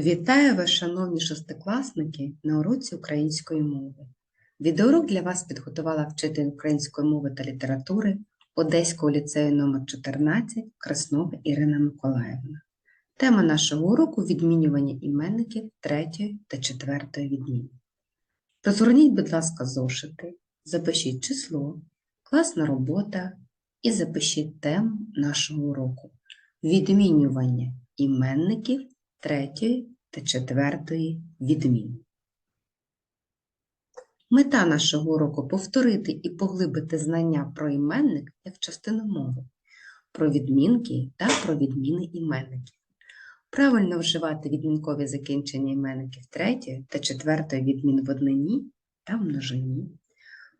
Вітаю вас, шановні шестикласники, на уроці української мови. Відеоурок для вас підготувала вчитель української мови та літератури Одеського ліцею номер 14 Краснова Ірина Миколаївна. Тема нашого уроку відмінювання іменників третьої та четвертої відміни. Розгорніть, будь ласка, зошити, запишіть число, класна робота і запишіть тему нашого уроку відмінювання іменників третьої та четвертої відміни. Мета нашого уроку повторити і поглибити знання про іменник як частину мови, про відмінки та про відміни іменників. Правильно вживати відмінкові закінчення іменників третьої та четвертої відмін в однині та множині,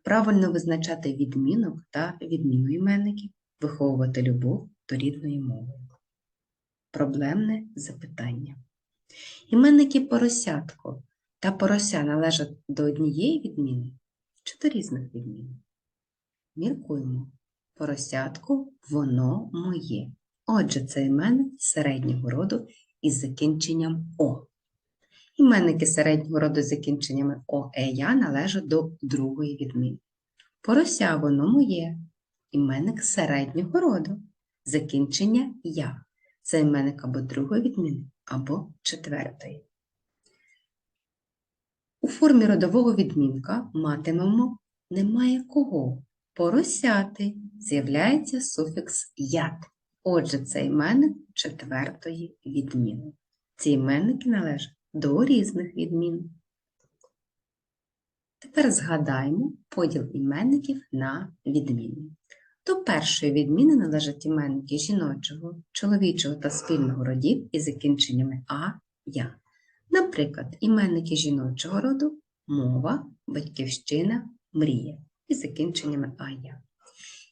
правильно визначати відмінок та відміну іменників, виховувати любов до рідної мови. Проблемне запитання. Іменники поросятко та порося належать до однієї відміни чи до різних відмін? Міркуємо. Поросятко воно моє. Отже, це іменник середнього роду із закінченням О. Іменники середнього роду з закінченнями О, Е, Я належать до другої відміни. Порося воно моє. Іменник середнього роду. Закінчення Я. Це іменник або другої відміни, або четвертої. У формі родового відмінка матимемо немає кого. Поросяти з'являється суфікс яд. Отже, це іменник четвертої відміни. Ці іменники належать до різних відмін. Тепер згадаємо поділ іменників на відміни. До першої відміни належать іменники жіночого, чоловічого та спільного родів із закінченнями а, я. Наприклад, іменники жіночого роду мова, батьківщина, мрія із закінченнями а, я.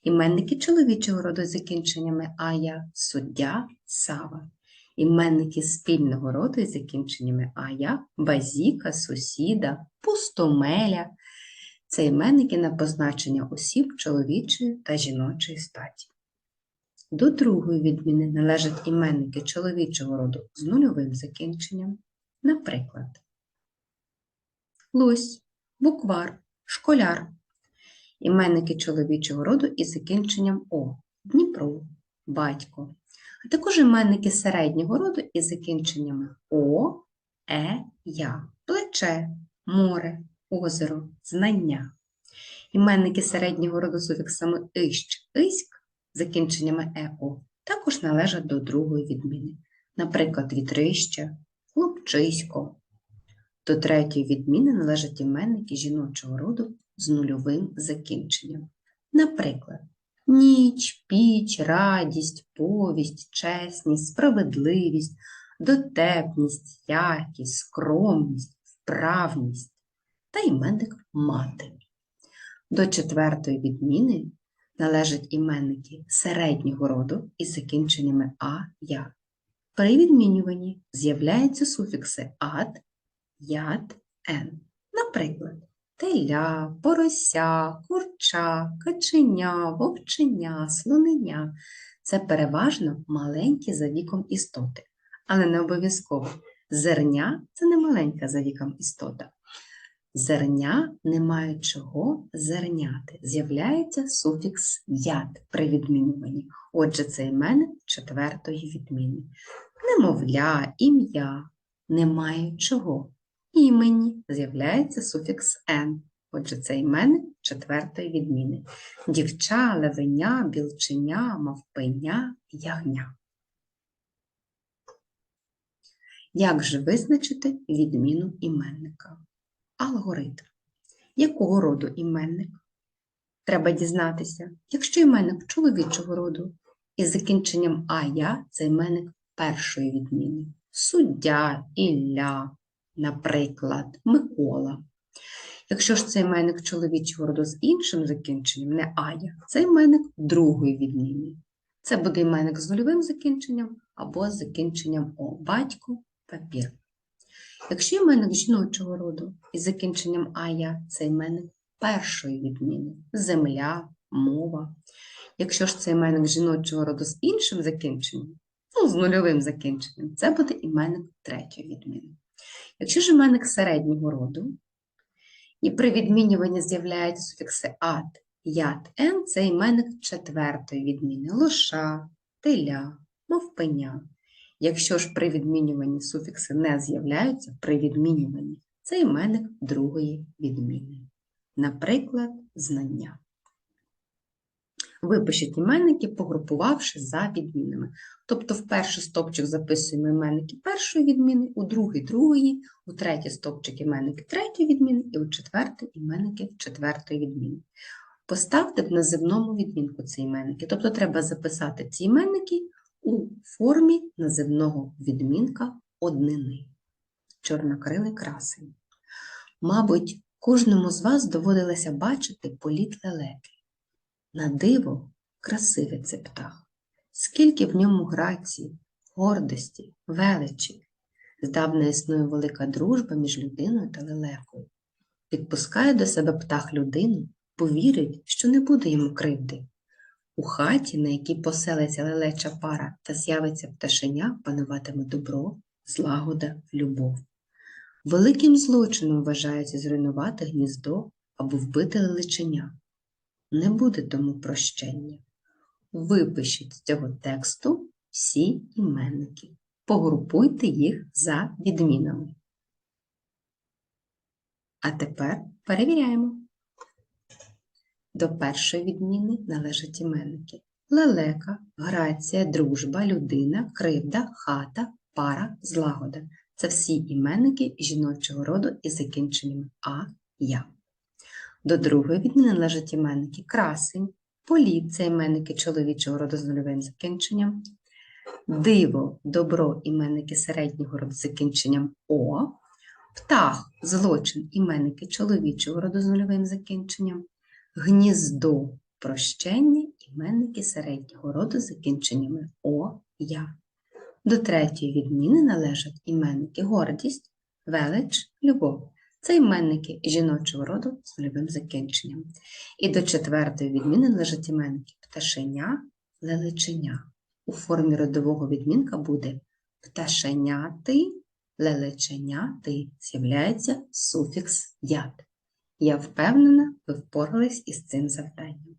Іменники чоловічого роду з закінченнями а, я, суддя, сава. Іменники спільного роду із закінченнями а, я, базіка, сусіда, пустомеля, це іменники на позначення осіб чоловічої та жіночої статі. До другої відміни належать іменники чоловічого роду з нульовим закінченням, наприклад, лось, буквар, школяр, іменники чоловічого роду із закінченням О, Дніпро, батько, а також іменники середнього роду із закінченнями О, Е, Я, плече, море, озеро, знання. Іменники середнього роду суфіксами «ищ», «иськ» закінченнями «ео також належать до другої відміни, наприклад, вітрище, хлопчисько. До третьої відміни належать іменники жіночого роду з нульовим закінченням. Наприклад, ніч, піч, радість, повість, чесність, справедливість, дотепність, якість, скромність, вправність та іменник мати. До четвертої відміни належать іменники середнього роду із закінченнями а, я. При відмінюванні з'являються суфікси ад, яд, ен. Наприклад, теля, порося, курча, каченя, вовченя, слоненя це переважно маленькі за віком істоти, але не обов'язково. Зерня це не маленька за віком істота. Зерня не мають чого зерняти. З'являється суфікс яд при відмінюванні. Отже, це іменник четвертої відміни. Немовля, ім'я не мають чого. Імені з'являється суфікс н. Отже, це іменник четвертої відміни. Дівча, левеня, білченя, мавпеня, ягня. Як же визначити відміну іменника? Алгоритм. Якого роду іменник? Треба дізнатися, якщо іменник чоловічого роду із закінченням ая це іменник першої відміни. Суддя, Ілля, наприклад, Микола. Якщо ж це іменник чоловічого роду з іншим закінченням, не ая, це іменник другої відміни. Це буде іменник з нульовим закінченням або з закінченням О, батько, папір. Якщо іменник жіночого роду із закінченням ая це іменник першої відміни земля, мова. Якщо ж це іменник жіночого роду з іншим закінченням, ну, з нульовим закінченням, це буде іменник третьої відміни. Якщо ж іменник середнього роду, і при відмінюванні з'являються суфікси ат, ят, ен, це іменник четвертої відміни лоша, теля, мовпеня. Якщо ж при відмінюванні суфікси не з'являються, при відмінюванні це іменник другої відміни. Наприклад, знання. Випишіть іменники, погрупувавши за відмінами. Тобто в перший стовпчик записуємо іменники першої відміни, у другий другої, у третій стовпчик іменники третьої відміни і у четвертий іменники четвертої відміни. Поставте в називному відмінку ці іменники. Тобто треба записати ці іменники у формі називного відмінка однини. Чорнокрилий красень. Мабуть, кожному з вас доводилося бачити політ лелеки. На диво красивий це птах, скільки в ньому грації, гордості, величі. Здавна існує велика дружба між людиною та лелекою. Підпускає до себе птах людину, повірить, що не буде йому кривди. У хаті, на якій поселиться лелеча пара та з'явиться пташеня, пануватиме добро, злагода, любов. Великим злочином вважається зруйнувати гніздо або вбити лелеченя. Не буде тому прощення. Випишіть з цього тексту всі іменники. Погрупуйте їх за відмінами. А тепер перевіряємо. До першої відміни належать іменники. Лелека, грація, дружба, людина, кривда, хата, пара, злагода. Це всі іменники жіночого роду із закінченнями А, Я. До другої відміни належать іменники красень, політ це іменники чоловічого роду з нульовим закінченням, диво, добро іменники середнього роду з закінченням О, птах, злочин іменники чоловічого роду з нульовим закінченням, гніздо, прощення іменники середнього роду з закінченнями О, Я. До третьої відміни належать іменники гордість, велич, любов. Це іменники жіночого роду з нульовим закінченням. І до четвертої відміни належать іменники пташеня, лелеченя. У формі родового відмінка буде пташеняти, лелеченяти з'являється суфікс яд. Я впевнена, ви впорались із цим завданням.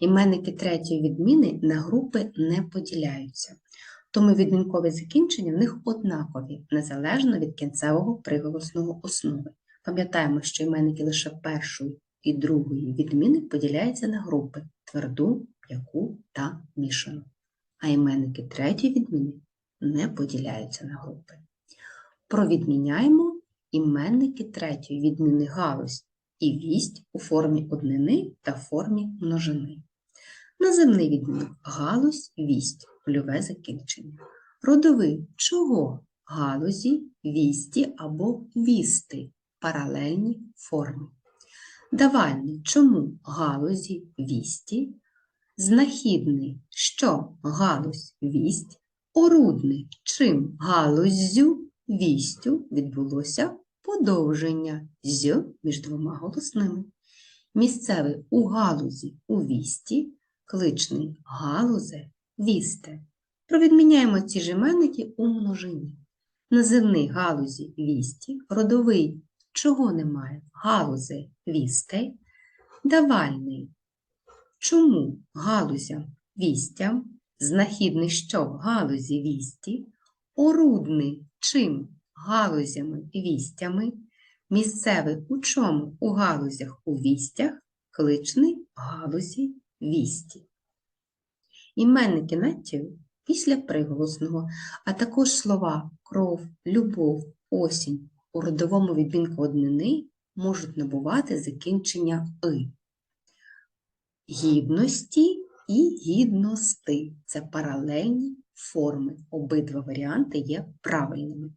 Іменники третьої відміни на групи не поділяються, тому відмінкові закінчення в них однакові, незалежно від кінцевого приголосного основи. Пам'ятаємо, що іменники лише першої і другої відміни поділяються на групи тверду, м'яку та мішану. А іменники третьої відміни не поділяються на групи. Провідміняємо іменники третьої відміни галузь і вість у формі однини та формі множини. Наземний відмінок галузь, вість, польове закінчення. Родовий чого? Галузі, вісті або вісти, паралельні форми. Давальний чому галузі, вісті, знахідний що галузь, вість, орудний чим галуззю, вістю відбулося подовження з між двома голосними. Місцевий у галузі у вісті, кличний галузе, вісте. Провідміняємо ці ж іменники у множині. Називний галузі вісті, родовий чого немає, галузе вістей, давальний. Чому галузям вістям, знахідний що галузі вісті, орудний чим галузями вістями, місцевий у чому у галузях у вістях, кличний галузі вісті. Іменники надтів після приголосного, а також слова кров, любов, осінь у родовому відмінку однини можуть набувати закінчення «и». Гідності і гідності це паралельні форми. Обидва варіанти є правильними.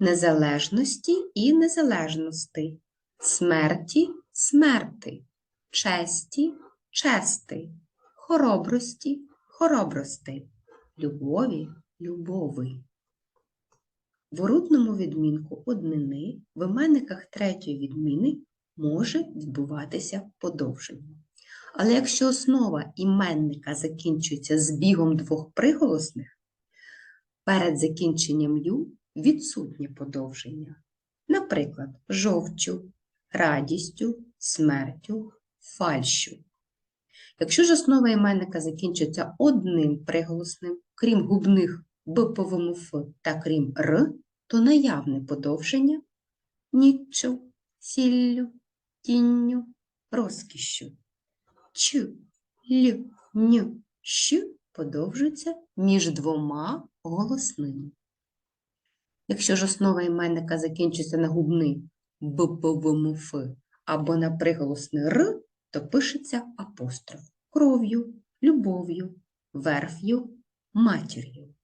Незалежності і незалежності, смерті смерти, честі чести, хоробрості хоробрости, любові любови. В урудному відмінку однини в іменниках третьої відміни може відбуватися подовження. Але якщо основа іменника закінчується збігом двох приголосних, перед закінченням ю відсутнє подовження. Наприклад, жовчу, радістю, смертю, фальщу. Якщо ж основа іменника закінчується одним приголосним, крім губних б «ф» та крім р, то наявне подовження ніччю, сіллю, тінню, розкішшю. Ч, л, н, щ подовжуються між двома голосними. Якщо ж основа іменника закінчується на губний б по вимов «ф» або на приголосний р, то пишеться апостроф кров'ю, любов'ю, верф'ю, матір'ю.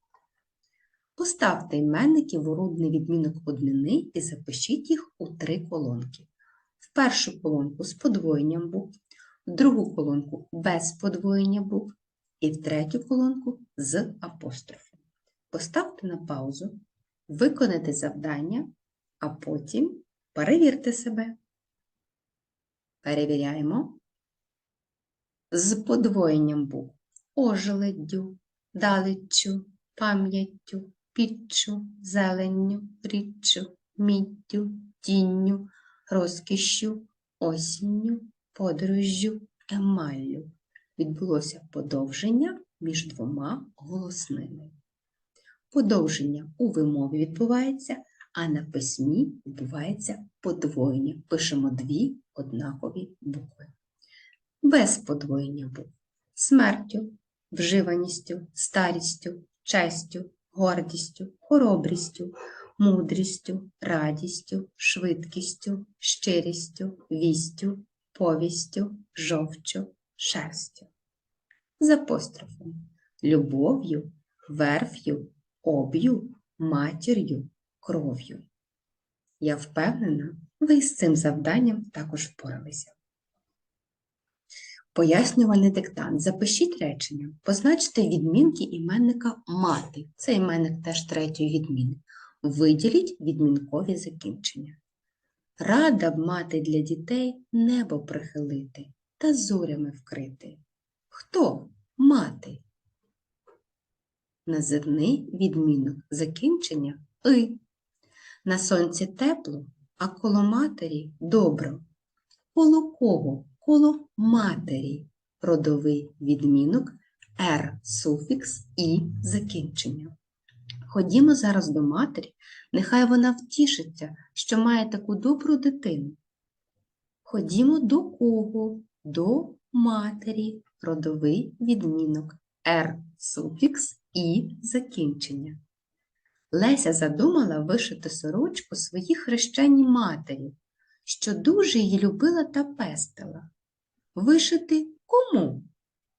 Поставте іменників у родний відмінок однини і запишіть їх у три колонки. В першу колонку з подвоєнням букв, в другу колонку без подвоєння букв і в третю колонку з апострофом. Поставте на паузу, виконайте завдання, а потім перевірте себе. Перевіряємо. З подвоєнням букв ожеледдю, далеччю, пам'яттю, піччю, зеленню, річчю, міддю, тінню, розкішшю, осінню, подорожжю, емаллю. Відбулося подовження між двома голосними. Подовження у вимові відбувається, а на письмі відбувається подвоєння. Пишемо дві однакові букви. Без подвоєння букв. Смертю, вживаністю, старістю, честю, гордістю, хоробрістю, мудрістю, радістю, швидкістю, щирістю, вістю, повістю, жовчю, шерстю. З апострофом любов'ю, верф'ю, об'ю, матір'ю, кров'ю. Я впевнена, ви з цим завданням також впоралися. Пояснювальний диктант. Запишіть речення. Позначте відмінки іменника мати. Це іменник теж третьої відміни. Виділіть відмінкові закінчення. Рада б мати для дітей небо прихилити та зорями вкрити. Хто мати? Називний відмінок закінчення и. На сонці тепло, а коло матері добро. Коло кого? Коло матері. Родовий відмінок «р» суфікс і закінчення. Ходімо зараз до матері, нехай вона втішиться, що має таку добру дитину. Ходімо до кого? До матері. Родовий відмінок «р» суфікс і закінчення. Леся задумала вишити сорочку своїй хрещеній матері, що дуже її любила та пестила. Вишити кому?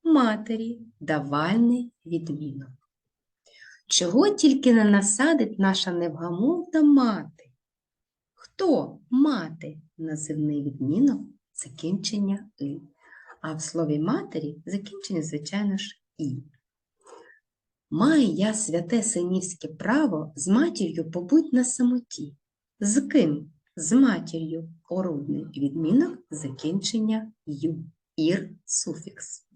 Матері давальний відмінок. Чого тільки не насадить наша невгамовна мати? Хто мати називний відмінок закінчення и, а в слові матері закінчення, звичайно ж, і. Маю я святе синівське право з матір'ю побуть на самоті. З ким? З матір'ю орудний відмінок закінчення ю, ір суфікс.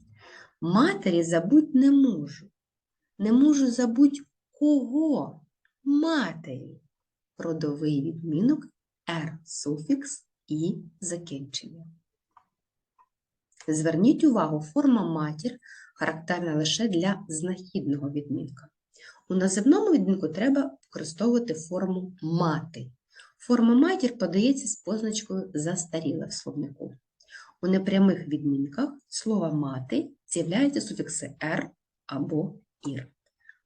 Матері забудь не можу. Не можу забудь кого? Матері. Родовий відмінок р суфікс і закінчення. Зверніть увагу, форма матір характерна лише для знахідного відмінка. У називному відмінку треба використовувати форму мати. Форма матір подається з позначкою застаріла в словнику. У непрямих відмінках слова мати з'являються суфікси «р» або «ір».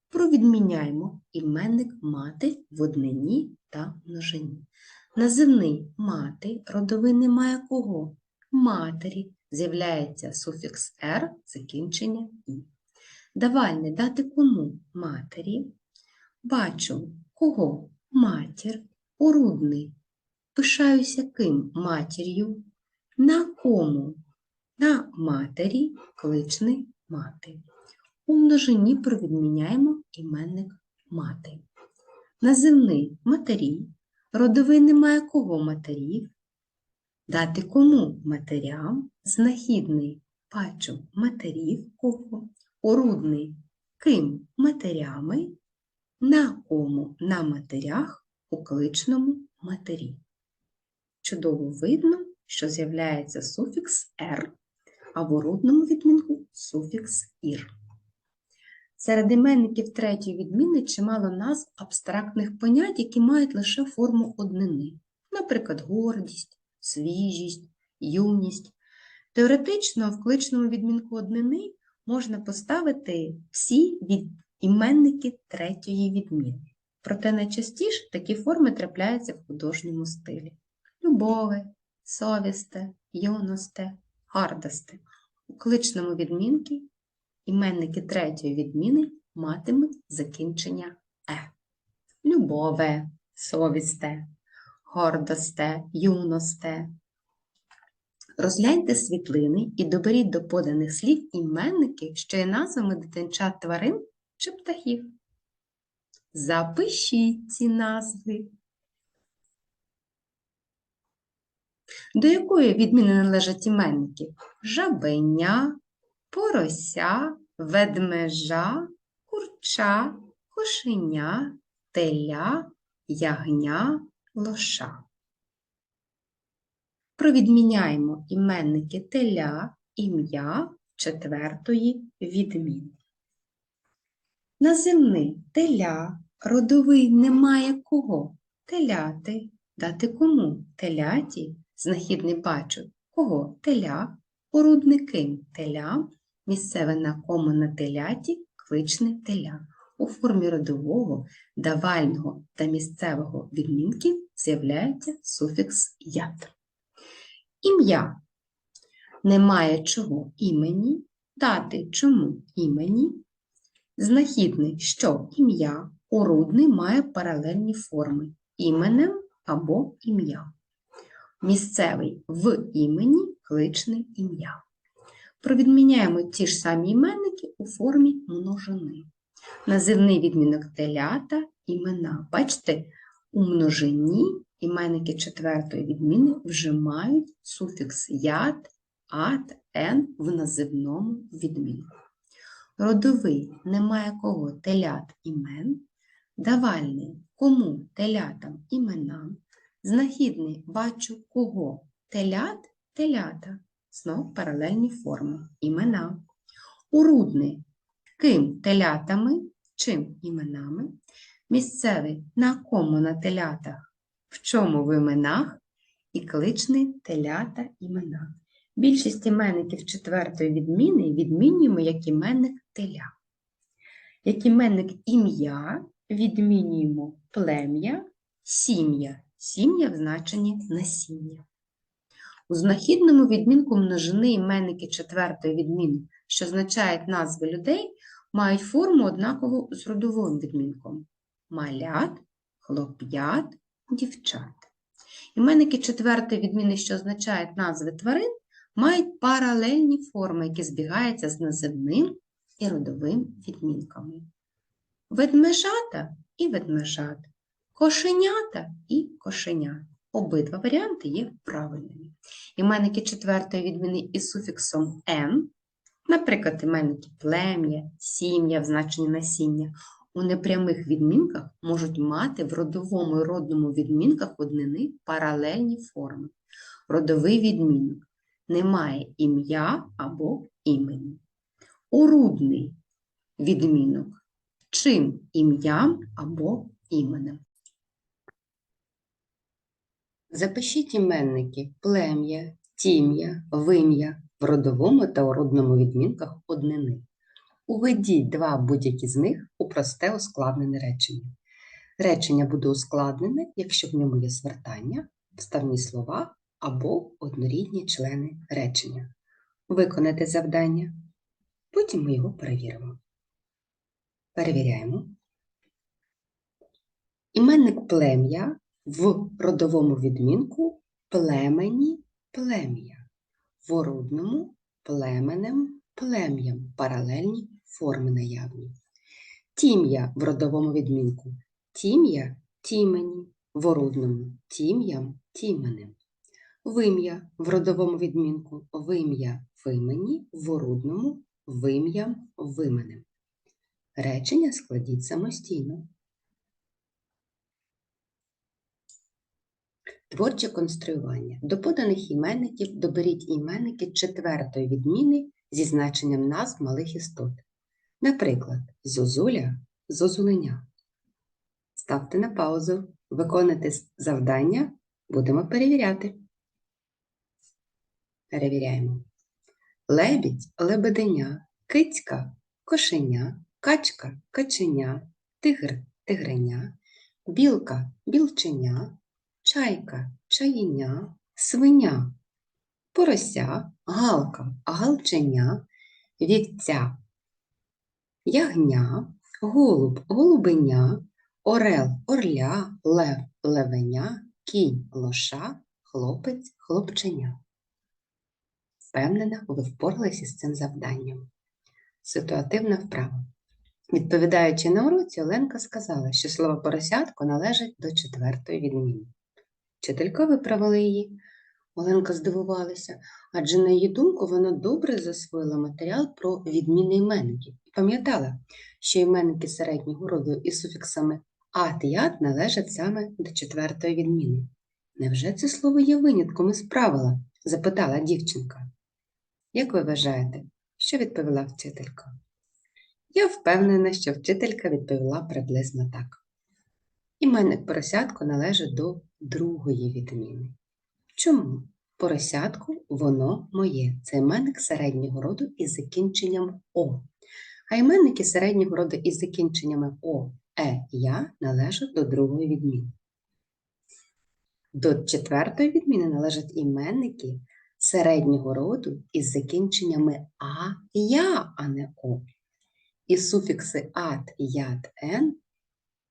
Провідміняємо іменник мати в однині та множині. Називний мати родовий немає кого? Матері з'являється суфікс «р» закінчення «і». Давальне дати кому матері. Бачу кого матір, орудний. Пишаюся ким матір'ю, на кому? На матері кличний мати. У множині провідміняємо іменник мати. Називний матері, родовий немає кого матерів. Дати кому матерям, знахідний бачу матерів кого, орудний ким матерями, на кому на матерях у кличному матері. Чудово видно, що з'являється суфікс «р», а в орудному відмінку суфікс «ір». Серед іменників третьої відміни чимало назв абстрактних понять, які мають лише форму однини, наприклад, гордість, свіжість, юність. Теоретично в кличному відмінку однини можна поставити всі від іменники третьої відміни. Проте найчастіше такі форми трапляються в художньому стилі: любове, совісте, юносте, гардосте. У кличному відмінки іменники третьої відміни матимуть закінчення е. Любове, совісте, гордосте, юносте. Розгляньте світлини і доберіть до поданих слів іменники, що є назвами дитинчат тварин чи птахів. Запишіть ці назви. До якої відміни належать іменники? Жабеня, порося, ведмежа, курча, кошеня, теля, ягня, лоша. Провідміняємо іменники теля, ім'я четвертої відміни. Називний теля, родовий немає кого. Теляти, дати кому? Теляті, знахідний бачу. Кого? Теля, орудники теля, місцеве на кому на теляті, кличне теля. У формі родового, давального та місцевого відмінків з'являється суфікс ят. Ім'я. Немає чого імені, дати чому імені. Знахідний, що ім'я, орудний має паралельні форми іменем або ім'я. Місцевий в імені кличне ім'я. Провідміняємо ті ж самі іменники у формі множини. Називний відмінок телята імена. Бачите, у множині іменники четвертої відміни вже мають суфікс ят, ат, ен в називному відмінку. Родовий немає кого телят імен, давальний кому телятам імена, знахідний бачу кого телят телята, знов паралельні форми імена. Урудний ким телятами, чим іменами, місцевий на кому на телятах, в чому в іменах, і кличний телята імена. Більшість іменників четвертої відміни відмінюємо як іменник теля. Як іменник ім'я відмінюємо плем'я, сім'я, сім'я в значенні насіння. У знахідному відмінку множини іменники четвертої відміни, що означають назви людей, мають форму однакову з родовим відмінком малят, хлоп'ят, дівчат. Іменники четвертої відміни, що означають назви тварин, мають паралельні форми, які збігаються з називним і родовим відмінками. Ведмежата і ведмежат, кошенята і кошенят. Обидва варіанти є правильними. Іменники четвертої відміни із суфіксом «н», наприклад, іменники плем'я, сім'я в значенні насіння, у непрямих відмінках можуть мати в родовому і родному відмінках однини паралельні форми. Родовий відмінок немає ім'я або імені. Орудний відмінок чим ім'ям або іменем. Запишіть іменники плем'я, тім'я, вим'я в родовому та орудному відмінках однини. Уведіть два будь-які з них у просте ускладнене речення. Речення буде ускладнене, якщо в ньому є звертання, вставні слова або однорідні члени речення. Виконайте завдання, потім ми його перевіримо. Перевіряємо. Іменник плем'я в родовому відмінку племені плем'я, в орудному племенем плем'ям паралельні форми наявні. Тім'я в родовому відмінку тім'я тімені, в орудному тім'ям тіменем. вим'я в родовому відмінку, вим'я в імені, в орудному, вим'ям вименем. Речення складіть самостійно. Творче конструювання. До поданих іменників доберіть іменники четвертої відміни зі значенням назв малих істот. Наприклад, зозуля зозуленя. Ставте на паузу, виконуйте завдання, будемо перевіряти. Перевіряємо. Лебідь лебеденя, кицька кошеня, качка каченя, тигр тигреня, білка білченя, чайка чаєня, свиня, порося, галка галченя, вівця, ягня, голуб голубеня, орел орля, лев левеня, кінь лоша, хлопець хлопченя. Впевнена, ви впоралися з цим завданням. Ситуативна вправа. Відповідаючи на уроці, Оленка сказала, що слово поросятко належить до четвертої відміни. Вчителька виправила її. Оленка здивувалася, адже на її думку вона добре засвоїла матеріал про відміни іменників і пам'ятала, що іменники середнього роду із суфіксами ат і ат належать саме до четвертої відміни. Невже це слово є винятком із правила? запитала дівчинка. Як ви вважаєте, що відповіла вчителька? Я впевнена, що вчителька відповіла приблизно так. Іменник поросятко належить до другої відміни. Чому? Поросятко воно моє. Це іменник середнього роду із закінченням О. А іменники середнього роду із закінченнями О, Е, Я належать до другої відміни. До четвертої відміни належать іменники середнього роду із закінченнями А, Я, а не О. І суфікси ат, яд, ен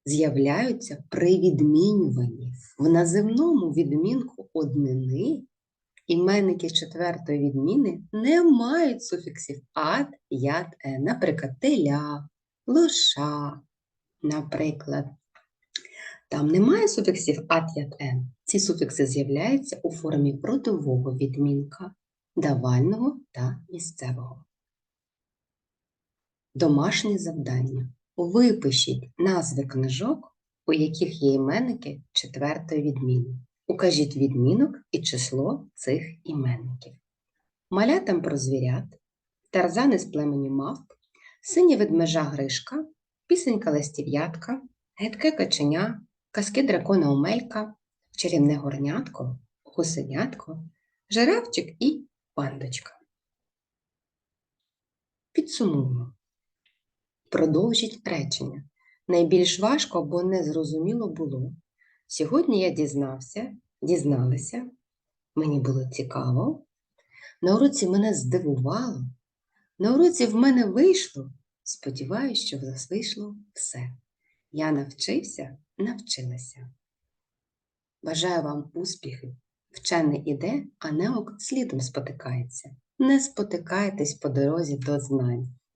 з'являються при відмінюванні. В називному відмінку однини іменники четвертої відміни не мають суфіксів ат, яд, ен. Наприклад, теля, лоша, наприклад. Там немає суфіксів ат, яд, ен. Ці суфікси з'являються у формі родового відмінка, давального та місцевого. Домашнє завдання. Випишіть назви книжок, у яких є іменники четвертої відміни. Укажіть відмінок і число цих іменників. Малятам про звірят, тарзани з племені мавп, синя ведмежа Гришка, пісенька листів'ятка, гидке каченя, казки дракона Омелька, чарівне горнятко, гусенятко, жирафчик і пандочка. Підсумуємо. Продовжіть речення. Найбільш важко або незрозуміло було. Сьогодні я дізнався, дізналася, мені було цікаво. На уроці мене здивувало. На уроці в мене вийшло. Сподіваюсь, що вийшло все. Я навчився, навчилася. Бажаю вам успіхів. Вчений іде, а неок слідом спотикається. Не спотикайтесь по дорозі до знань.